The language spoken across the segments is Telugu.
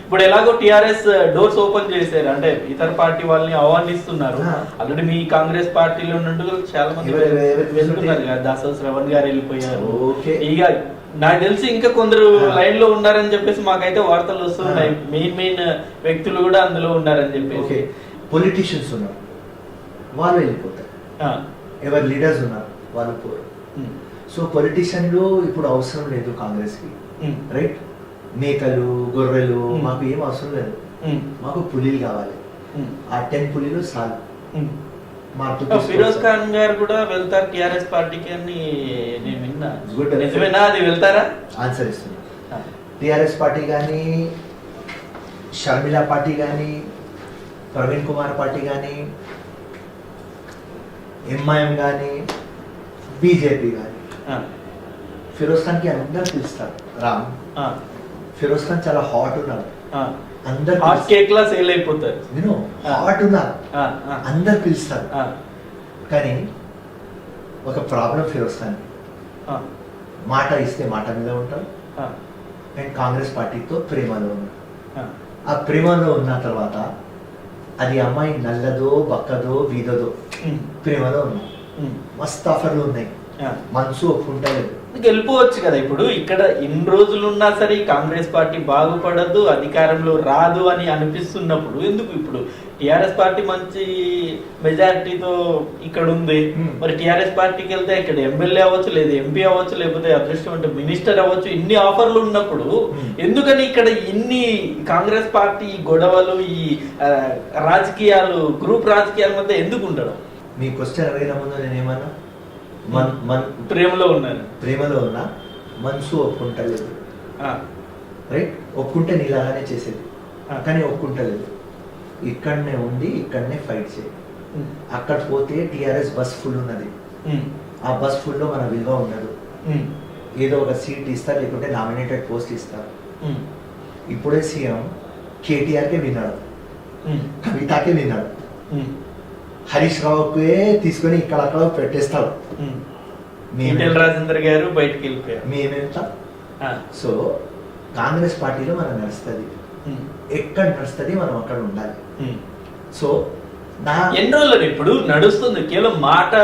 ఇప్పుడు ఎలాగో టిఆర్ఎస్ డోర్స్ ఓపెన్ చేశారు. అంటే ఇతర పార్టీ వాళ్ళని ఆహ్వానిస్తున్నారు. ఆల్రెడీ మీ కాంగ్రెస్ పార్టీలో ఉన్నట్టు చాలా మంది వెళ్తున్నారు కదా దాసో శ్రవణ్ గారు వెళ్ళిపోయారు. ఓకే. ఇక నాకు తెలిసి ఇంకా కొందరు. లైన్లో ఉన్నారని చెప్పేసి మాకైతే వార్తలు వస్తున్నాయి. మెయిన్ మెయిన్ వ్యక్తులు కూడా అందులో ఉన్నారని చెప్పేసి. పొలిటీషియన్స్ ఉన్నారు. వాళ్ళు వెళ్ళిపోతారు. ఆ. ఎవరు లీడర్స్ ఉన్నారు వాళ్ళు పోరు. సో పొలిటీషియన్లు ఇప్పుడు అవసరం లేదు కాంగ్రెస్కి. ఉమ్. రైట్ మేకలు గొర్రెలు. మాకు ఏం అవసరం లేదు. మాకు పులిలు కావాలి. ఆ టెన్ పులిలు ఆ, ఫిరోజ్ ఖాన్ గారు కూడా వెళ్తారు టిఆర్ఎస్ పార్టీకి అని నేను విన్నా. నిజమేనా అది వెళ్తారా ఆన్సర్ ఇస్తున్నా ఆ. టిఆర్ఎస్ పార్టీ కానీ షర్మిల పార్టీ కానీ ప్రవీణ్ కుమార్ పార్టీ కానీ ఎంఐఎం కానీ బీజేపీ కానీ ఆ. ఫిరోజ్ ఖాన్కి అందరు పిలుస్తారు రామ్ ఆ. ఫిరోజ్ ఖాన్ చాలా హాట్ ఉన్నాడు. అందరు హాట్ కేక్ లా సేల్ అయిపోతారు. ఆ. హాట్ ఉన్నారు అందరు పిలుస్తారు. కానీ ఒక ప్రాబ్లం ఫిరోజ్ ఖాన్. మాట ఇస్తే మాట మీద ఉంటాడు ఆ, అండ్ కాంగ్రెస్ పార్టీతో ప్రేమలో ఉన్నాడు ఆ. ప్రేమలో ఉన్న తర్వాత అది అమ్మాయి నల్లదో బక్కదో వీధదో ప్రేమలో ఉమ్, మస్తు ఆఫర్లు ఉన్నాయి. మనసు ఒప్పుకుంటలేదు. గెలిపోవచ్చు కదా. ఇప్పుడు ఇక్కడ ఇన్ని రోజులు ఉన్నా సరే కాంగ్రెస్ పార్టీ బాగుపడదు అధికారంలో రాదు అని అనిపిస్తున్నప్పుడు ఎందుకు ఇప్పుడు? టిఆర్ఎస్ పార్టీ మంచి మెజారిటీతో ఇక్కడ ఉంది. మరి టిఆర్ఎస్ పార్టీకి వెళ్తే ఇక్కడ ఎమ్మెల్యే అవ్వచ్చు లేదు ఎంపీ అవ్వచ్చు లేకపోతే అదృష్టం అంటే మినిస్టర్ అవ్వచ్చు ఇన్ని ఆఫర్లు ఉన్నప్పుడు. ఎందుకని ఇక్కడ ఇన్ని కాంగ్రెస్ పార్టీ గొడవలు ఈ రాజకీయాలు గ్రూప్ రాజకీయాల మధ్య ఎందుకు ఉండడం? మీ క్వశ్చన్ అడిగిన ముందు నేను ఏమన్నా? మన్ మన్ ప్రేమలో ఉన్నారు. ప్రేమలో ఉన్న మనసు ఒప్పుకుంటలేదు. రైట్? ఒప్పుకుంటే నీలాగానే చేసేది. కానీ ఒప్పుకుంటలేదు. ఇక్కడనే ఉండి ఇక్కడనే ఫైట్ చేయి. అక్కడ పోతే టిఆర్ఎస్ బస్ ఫుల్ ఉన్నది. ఆ బస్ ఫుల్లో మన విలువ ఉండదు. ఏదో ఒక సీట్ ఇస్తారు లేకుంటే నామినేటెడ్ పోస్ట్ ఇస్తారు ఇప్పుడే సీఎం కేటీఆర్కే విన్నాడు. కవితకే విన్నాడు. హరీష్ రావుకే తీసుకొని ఇక్కడ అక్కడ పెట్టేస్తాడు. మేమే- రాజేందర్ గారు బయటికి వెళ్ళిపోయారు. మేమేంత ఆ, సో కాంగ్రెస్ పార్టీలో మనం నడుస్తుంది. ఎక్కడ నడుస్తుంది మనం అక్కడ ఉండాలి. సో నా ఎన్ని రోజులు ఇప్పుడు నడుస్తుంది. కేవలం మాట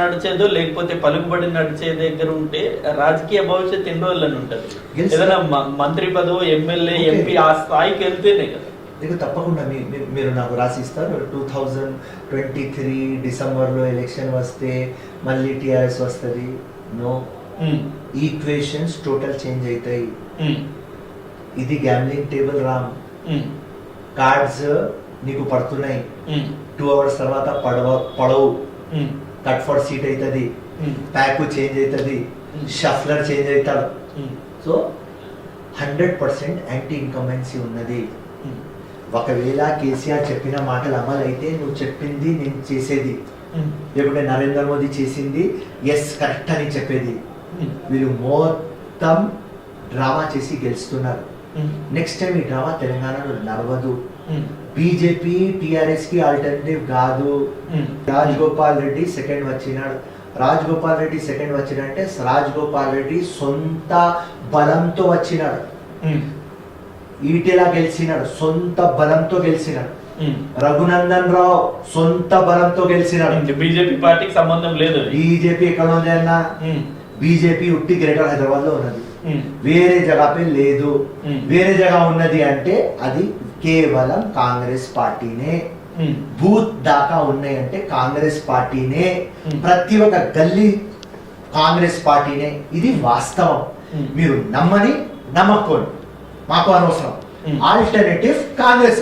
నడిచేదో లేకపోతే పలుకుబడి నడిచే దగ్గర ఉంటే రాజకీయ భవిష్యత్తు ఎన్ని రోజులని ఉంటది. ఏదైనా మంత్రి పదవి ఎమ్మెల్యే. ఎంపీ ఆ స్థాయికి వెళ్తేనే కదా. నీకు తప్పకుండా మీ మీరు నాకు రాసి ఇస్తారు. టూ థౌజండ్ ట్వంటీ త్రీ డిసెంబర్లో ఎలక్షన్ వస్తే మళ్ళీ టీఆర్ఎస్ వస్తుంది. నో. ఈక్వేషన్స్ టోటల్ చేంజ్ అవుతాయి ఇది గ్యామ్లింగ్ టేబుల్ రామ్. కార్డ్స్ నీకు పడుతున్నాయి. టూ అవర్స్ తర్వాత పడవ పడవు. కట్ ఫర్ సీట్ అవుతుంది ప్యాక్ చేంజ్ అవుతుంది. షఫ్లర్ చేంజ్ అవుతాడు. So hundred percent anti incumbency ఉన్నది. ఒకవేళ కేసీఆర్ చెప్పిన మాటలు అమలు అయితే నువ్వు చెప్పింది నేను చేసేది. లేకుంటే నరేంద్ర మోదీ చేసింది ఎస్ కరెక్ట్ అని చెప్పేది. వీళ్ళు మొత్తం డ్రామా చేసి గెలుస్తున్నారు. నెక్స్ట్ టైం ఈ డ్రామా తెలంగాణలో నడవదు. బీజేపీ టిఆర్ఎస్కి ఆల్టర్నేటివ్ కాదు. ఉమ్. రాజ్ గోపాల్ రెడ్డి సెకండ్ వచ్చినాడు. రాజ్ గోపాల్ రెడ్డి సెకండ్ వచ్చినంటే రాజ్ గోపాల్ రెడ్డి సొంత బలంతో వచ్చినాడు. ఈటెలా గెలిచినాడు సొంత బలంతో గెలిచినాడు. రఘునందన్ రావు సొంత బలంతో గెలిచినాడు. బీజేపీ పార్టీకి సంబంధం లేదు. బీజేపీ ఎక్కడ ఉంది అన్న? ఉమ్, బీజేపీ ఉట్టి గ్రేటర్ హైదరాబాద్లో ఉన్నది వేరే జగాపై లేదు. వేరే జగ ఉన్నది అంటే అది కేవలం కాంగ్రెస్ పార్టీనే. బూత్ దాకా ఉన్నాయంటే కాంగ్రెస్ పార్టీనే. ప్రతి ఒక్క గల్లీ కాంగ్రెస్ పార్టీనే. ఇది వాస్తవం. మీరు నమ్మని నమ్మకోండి. మాకు అనవసరం. ఆల్టర్నేటివ్ కాంగ్రెస్